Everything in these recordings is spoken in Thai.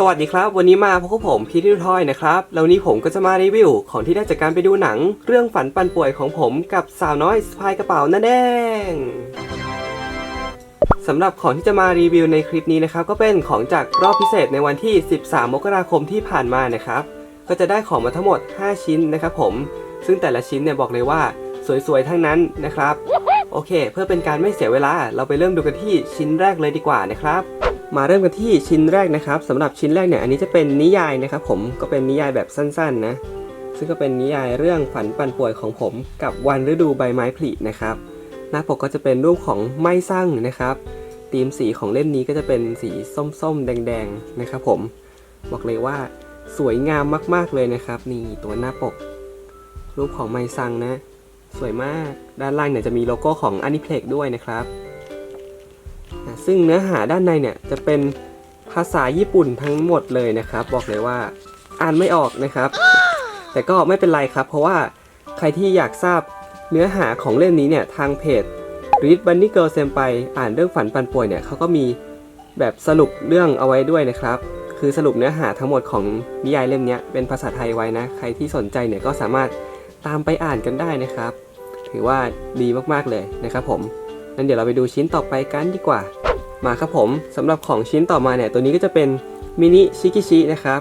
สวัสดีครับ วันนี้มาพบกับผมพีทิวทอยนะครับ แล้วนี้ผมก็จะมารีวิว ของที่ได้จากการไปดูหนัง เรื่องฝันปันป่วยของผมกับสาวน้อยสะพายกระเป๋านั่นเองสำหรับของที่จะมารีวิวในคลิปนี้นะครับ ก็เป็นของจากรอบพิเศษในวันที่ 13 มกราคมที่ผ่านมานะครับ ก็จะได้ของมาทั้งหมด 5 ชิ้นนะครับผม ซึ่งแต่ละชิ้นเนี่ยบอกเลยว่าสวยๆทั้งนั้นนะครับ โอเค เพื่อเป็นการไม่เสียเวลา เราไปเริ่มดูกันที่ชิ้นแรกเลยดีกว่านะครับ มาเริ่มกันที่ชิ้นแรกนะครับสำหรับชิ้นแรกเนี่ยอันนี้จะเป็นนิยายนะครับผมก็เป็นนิยายแบบสั้นๆนะซึ่งก็เป็นนิยายเรื่องฝันปั่นป่วยของผมกับวันฤดูใบไม้ผลินะครับหน้าปกก็จะเป็นรูปของไม้สั่งนะครับธีมสีของเล่มนี้ก็จะเป็นสีส้มๆ แดงๆนะครับผมบอกเลยว่าสวยงามมากๆเลยนะครับ นี่ตัวหน้าปก รูปของไม้สั่งนะ สวยมากด้านล่างเนี่ยจะมีโลโก้ของอนิเพล็กด้วยนะครับ ซึ่งเนื้อหาด้านในเนี่ยจะเป็นภาษาญี่ปุ่นทั้งหมดเลยนะครับ บอกเลยว่าอ่านไม่ออกนะครับ แต่ก็ไม่เป็นไรครับ เพราะว่าใครที่อยากทราบเนื้อหาของเล่มนี้เนี่ยทางเพจ Read Bunny Girl Senpai อ่านเรื่องฝันปันป่วยเนี่ยเขาก็มีแบบสรุปเรื่องเอาไว้ด้วยนะครับ คือสรุปเนื้อหาทั้งหมดของนิยายเล่มนี้เป็นภาษาไทยไว้นะ ใครที่สนใจเนี่ยก็สามารถตามไปอ่านกันได้นะครับ ถือว่าดีมากๆเลยนะครับผมงั้นเดี๋ยวเราไปดูชิ้นต่อไปกันดีกว่า มาครับผมสำหรับของชิ้นต่อมาเนี่ยตัวนี้ก็จะเป็นมินิชิกิชินะครับ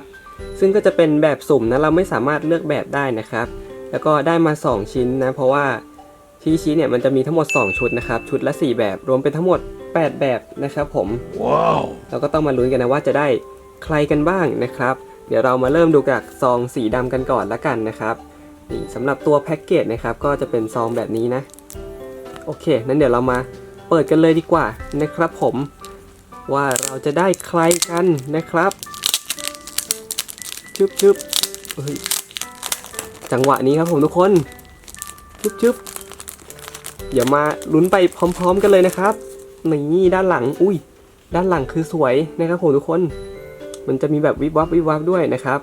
ซึ่งก็จะเป็นแบบสุ่มนะเราไม่สามารถเลือกแบบได้นะครับ แล้วก็ได้มา 2 ชิ้นนะเพราะว่าชิกิชิเนี่ยมันจะมีทั้งหมด 2 ชุดนะครับชุดละ 4 แบบรวมเป็นทั้งหมด 8 แบบนะครับผมว้าวเราก็ต้องมาลุ้นกันนะว่าจะได้ใครกันบ้างนะครับ เดี๋ยวเรามาเริ่มดูจากซองสีดำกันก่อนละกันนะครับนี่สำหรับตัวแพ็กเกจนะครับก็จะเป็นซองแบบนี้นะโอเคนั้นเดี๋ยวเรามา เปิดกันเลยดีกว่านะครับผมว่าเราจะได้ใครกันนะครับชึบชึบเฮ้ยจังหวะนี้ครับผมทุกคนชึบชึบเดี๋ยวมาลุ้นไปพร้อม ๆ กันเลยนะครับนี่ด้านหลังอุ้ย ด้านหลังคือสวยนะครับผมทุกคน มันจะมีแบบวิบวับวิบวับด้วยนะครับ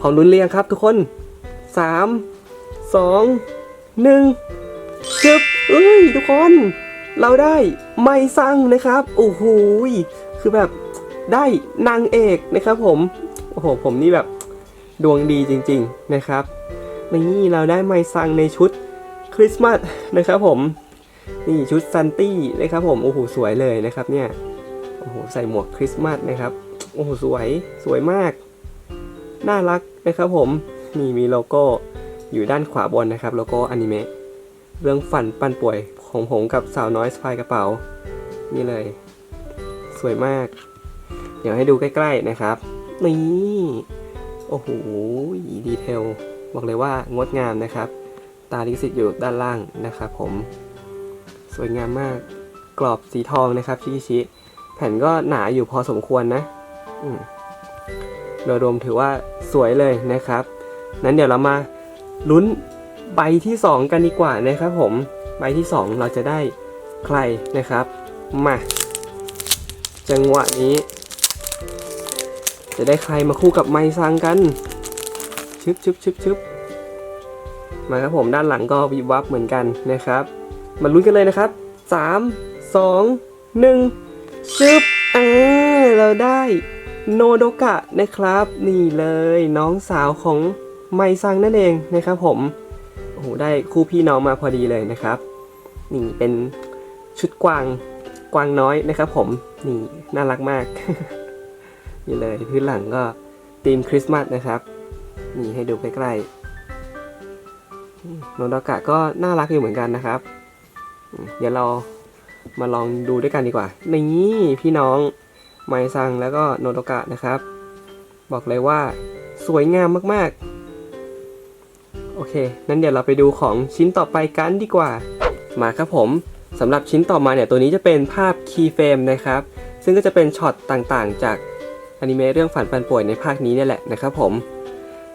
พร้อมลุ้นเรียงครับทุกคน3 2 1จึบเอ้ยทุกคน เราได้ไม่สั่งนะครับโอ้โหคือแบบได้นางเอกนะครับผมโอ้โหผมนี่แบบดวงดีจริง ๆนะครับนี่เราได้ไม่สั่งในชุดคริสต์มาสนะครับผมนี่ชุดซันตี้นะครับผมโอ้โหสวยเลยนะครับเนี่ยโอ้โหใส่หมวกคริสต์มาสนะครับโอ้โหสวยสวยมาก น่ารักนะครับผมนี่มีโลโก้อยู่ด้านขวาบนนะครับโลโก้อนิเมะเรื่องฝันปันป่วย ของผมกับสาวน้อยสะพายกระเป๋า นี่เลย สวยมาก เดี๋ยวให้ดูใกล้ๆนะครับ นี่ โอ้โห ดีเทล บอกเลยว่างดงามนะครับ ตาลิสิทอยู่ด้านล่างนะครับผม สวยงามมาก กรอบสีทองนะครับชิชิ แผ่นก็หนาอยู่พอสมควรนะโดยรวมถือว่าสวยเลยนะครับ นั้นเดี๋ยวเรามาลุ้นใบที่ 2 กันดีกว่านะครับผม ใบที่ 2 เราจะได้ใครนะครับมาจังหวะนี้ จะได้ใครมาคู่กับไมซังกันชึบชึบชึบชึบมาครับผมด้านหลังก็วิบวับเหมือนกันนะครับ มาลุ้นกันเลยนะครับ 3 2 1ชึบอ่าเราได้โนโดกะนะครับ นี่เลยน้องสาวของไมซังนั่นเองนะครับผม โหได้คู่พี่น้องมาพอดีเลยนะครับ นี่เป็นชุดกวางกวางน้อยนะครับ ผมนี่น่ารักมาก นี่เลยพื้นหลังก็ธีมคริสต์มาสนะครับ นี่ให้ดูใกล้ๆโนโดกะก็น่ารักอยู่เหมือนกันนะครับ เดี๋ยวเรามาลองดูด้วยกันดีกว่า นี่พี่น้องไมซังแล้วก็โนโดกะนะครับ บอกเลยว่าสวยงามมากๆ โอเค นั้นเดี๋ยวเราไปดูของชิ้นต่อไปกันดีกว่า มาครับผมสำหรับชิ้นต่อมาเนี่ยตัวนี้จะเป็นภาพคีย์เฟรมนะครับ ซึ่งก็จะเป็นช็อตต่างๆ จากอนิเมะเรื่องฝันปันป่วยในภาคนี้เนี่ยแหละนะครับผม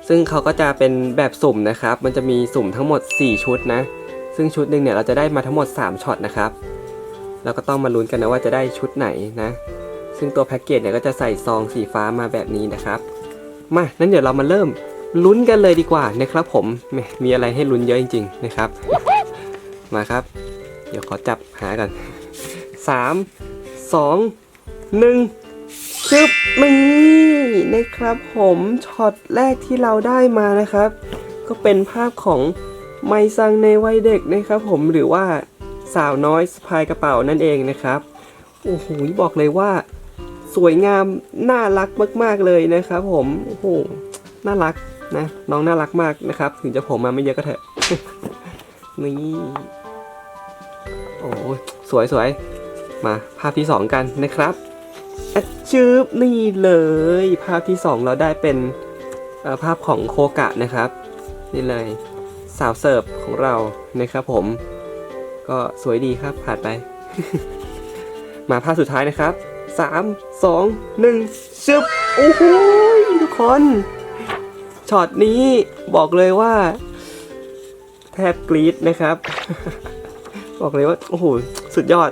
ซึ่งเขาก็จะเป็นแบบสุ่มนะครับ มันจะมีสุ่มทั้งหมด 4 ชุดนะ ซึ่งชุดหนึ่งเนี่ยเราจะได้มาทั้งหมด 3ช็อตนะครับ แล้วก็ต้องมาลุ้นกันนะว่าจะได้ชุดไหนนะ ซึ่งตัวแพ็กเกจเนี่ยก็จะใส่ซองสีฟ้ามาแบบนี้นะครับ มา นั้นเดี๋ยวเรามาเริ่ม ลุ้นกันเลยดีกว่านะครับผมมมีอะไรให้ลุ้นเยอะจริง ๆ นะครับ มาครับ เดี๋ยวขอจับหากัน3 2 1ชชึบนี่นะครับผมช็อตแรกที่เราได้มานะครับ ก็เป็นภาพของไมซังในวัยเด็กนะครับ ผมหรือว่าสาวน้อยสะพายกระเป๋านั่นเองนะครับโอ้โหบอกเลยว่า สวยงามน่ารักมาก ๆเลยนะครับ ผมโอ้โห น่ารักนะน้องน่ารักมากนะครับ ถึงจะผมมาไม่เยอะก็เถอะนี่โอ้สวยสวยมาภาพที่สองกันนะครับอะชืบนี่เลย ภาพที่สองเราได้เป็นภาพของโคกะนะครับ นี่เลยสาวเสิร์ฟของเรานะครับผม ก็สวยดีครับผ่านไป มาภาพสุดท้ายนะครับ 3 2 1ชึบโอ้โหทุกคน ช็อตนี้บอกเลยว่า แทบกรี๊ดนะครับ บอกเลยว่าโอ้โหสุดยอด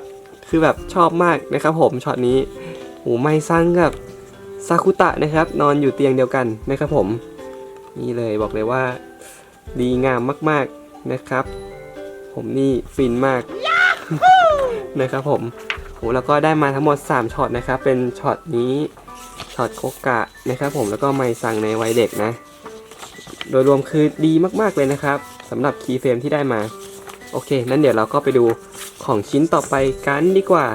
คือแบบชอบมากนะครับ ผมช็อตนี้โอ้ไม่ซังกับซากุตะนะครับ นอนอยู่เตียงเดียวกันนะครับ ผมนี่เลยบอกเลยว่า ดีงามมาก ๆนะครับ ผมนี่ฟินมากนะครับ ผมโหแล้วก็ได้มาทั้งหมด 3ช็อตนะครับ เป็นช็อตนี้ช็อตโคกะนะครับ ผมแล้วก็ไมซังในวัยเด็กนะ โดยรวมคือดีมากๆเลยนะครับสำหรับคีย์เฟรมที่ได้มา โอเค นั้นเดี๋ยวเราก็ไปดูของชิ้นต่อไปกันดีกว่า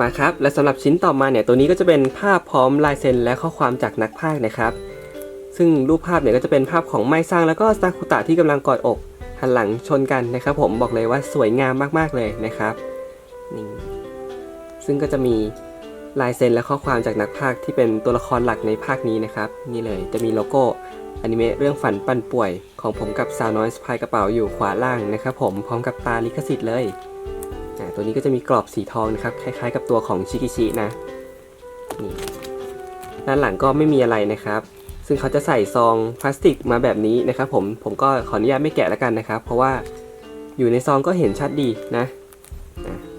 มาครับ และสำหรับชิ้นต่อมาเนี่ยตัวนี้ก็จะเป็นภาพพร้อมลายเซ็นและข้อความจากนักพากย์นะครับ ซึ่งรูปภาพเนี่ยก็จะเป็นภาพของไมซังแล้วก็ซากุตะที่กำลังกอดอกหันหลังชนกันนะครับ ผมบอกเลยว่าสวยงามมากๆเลยนะครับนี่ซึ่งก็จะมีลายเซ็นและข้อความจากนักพากย์ที่เป็นตัวละครหลักในภาคนี้นะครับ นี่เลยจะมีโลโก้ อนิเมะเรื่องฝันปั่นป่วยของผมกับสาวน้อยสะพายกระเป๋าอยู่ขวาล่างนะครับผมพร้อมกับตาลิขสิทธิ์เลยตัวนี้ก็จะมีกรอบสีทองนะครับคล้ายๆ กับตัวของชิกิชินะนี่ด้านหลังก็ไม่มีอะไรนะครับ ซึ่งเขาจะใส่ซองพลาสติกมาแบบนี้นะครับผมผมก็ขออนุญาตไม่แกะแล้วกันนะครับ เพราะว่าอยู่ในซองก็เห็นชัดดีนะ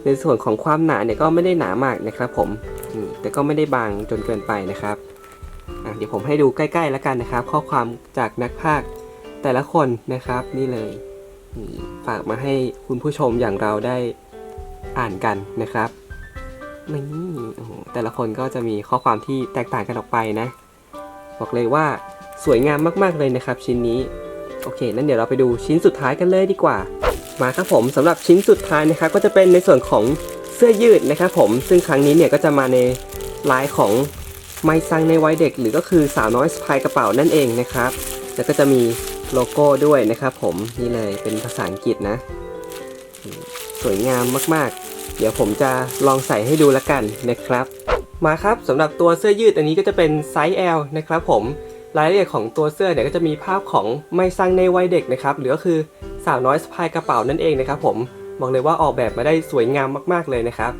ในส่วนของความหนาเนี่ยก็ไม่ได้หนามากนะครับผมแต่ก็ไม่ได้บางจนเกินไปนะครับ ดี๋ยวผมให้ดูใกล้ๆแล้วกันนะครับ ข้อความจากนักพากแต่ละคนนะครับนี่เลยฝากมาให้คุณผู้ชมอย่างเราได้อ่านกันนะครับนี่โอ้โหแต่ละคนก็จะมีข้อความที่แตกต่างกันออกไปนะ บอกเลยว่าสวยงามมากๆเลยนะครับ ชิ้นนี้โอเคนั้นเดี๋ยวเราไปดูชิ้นสุดท้ายกันเลยดีกว่า มาครับผมสำหรับชิ้นสุดท้ายนะครับ ก็จะเป็นในส่วนของเสื้อยืดนะครับ ผมซึ่งครั้งนี้เนี่ยก็จะมาในลายของ ไมซังในวัยเด็ก หรือก็คือสาวน้อยสะพายกระเป๋านั่นเองนะครับ แล้วก็จะมีโลโก้ด้วยนะครับผมนี่เลยเป็นภาษาอังกฤษนะ สวยงามมากๆ เดี๋ยวผมจะลองใส่ให้ดูละกันนะครับ มาครับสำหรับตัวเสื้อยืดอันนี้ก็จะเป็นไซส์ L นะครับผมรายละเอียดของตัวเสื้อเนี่ยก็จะมีภาพของไมซังในวัยเด็กนะครับหรือก็คือสาวน้อยสะพายกระเป๋านั่นเองนะครับผมบอกเลยว่าออกแบบมาได้สวยงามมาก ๆเลยนะครับ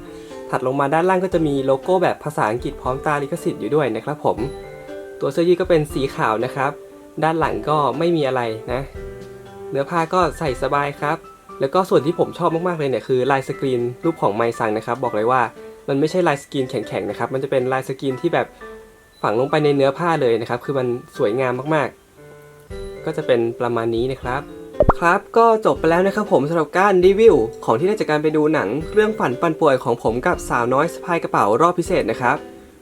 ถัดลงมาด้านล่างก็จะมีโลโก้แบบภาษาอังกฤษพร้อมตาลิขสิทธิ์อยู่ด้วยนะครับผม ตัวเสื้อยืดก็เป็นสีขาวนะครับ ด้านหลังก็ไม่มีอะไรนะ เนื้อผ้าก็ใส่สบายครับ แล้วก็ส่วนที่ผมชอบมากๆเลยเนี่ยคือลายสกรีนรูปของไมซังนะครับ บอกเลยว่ามันไม่ใช่ลายสกรีนแข็งๆนะครับ มันจะเป็นลายสกรีนที่แบบฝังลงไปในเนื้อผ้าเลยนะครับ คือมันสวยงามมากๆ ก็จะเป็นประมาณนี้นะครับ ครับ ก็จบไปแล้วนะครับผมสำหรับการรีวิว ของที่ได้จากการไปดูหนังเรื่องฝันปันป่วยของผมกับสาวน้อยสะพายกระเป๋ารอบพิเศษนะครับ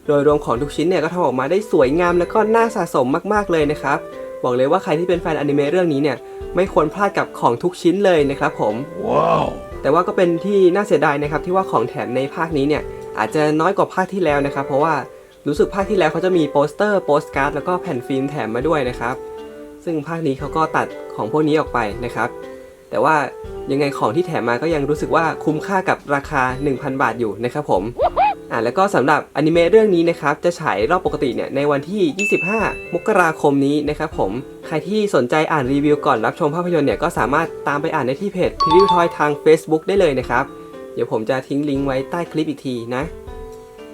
โดยรวมของทุกชิ้นเนี่ยก็ทำออกมาได้สวยงามและก็น่าสะสมมากๆเลยนะครับ บอกเลยว่าใครที่เป็นแฟนอนิเมะเรื่องนี้เนี่ยไม่ควรพลาดกับของทุกชิ้นเลยนะครับผม Wow. แต่ว่าก็เป็นที่น่าเสียดายนะครับที่ว่าของแถมในภาคนี้เนี่ยอาจจะน้อยกว่าภาคที่แล้วนะครับ เพราะว่ารู้สึกภาคที่แล้วเขาจะมีโปสเตอร์โปสการ์ดแล้วก็แผ่นฟิล์มแถมมาด้วยนะครับ ซึ่งภาคนี้เขาก็ตัดของพวกนี้ออกไปนะครับ แต่ว่ายังไงของที่แถมมาก็ยังรู้สึกว่าคุ้มค่ากับราคา 1,000 บาทอยู่นะครับผมอ่าแล้วก็สำหรับอนิเมะเรื่องนี้นะครับจะฉายรอบปกติเนี่ยในวันที่ 25 มกราคมนี้นะครับผมใครที่สนใจอ่านรีวิวก่อนรับชมภาพยนตร์เนี่ยก็สามารถตามไปอ่านได้ที่เพจพิริวทอยทาง Facebook ได้เลยนะครับ เดี๋ยวผมจะทิ้งลิงก์ไว้ใต้คลิปอีกทีนะ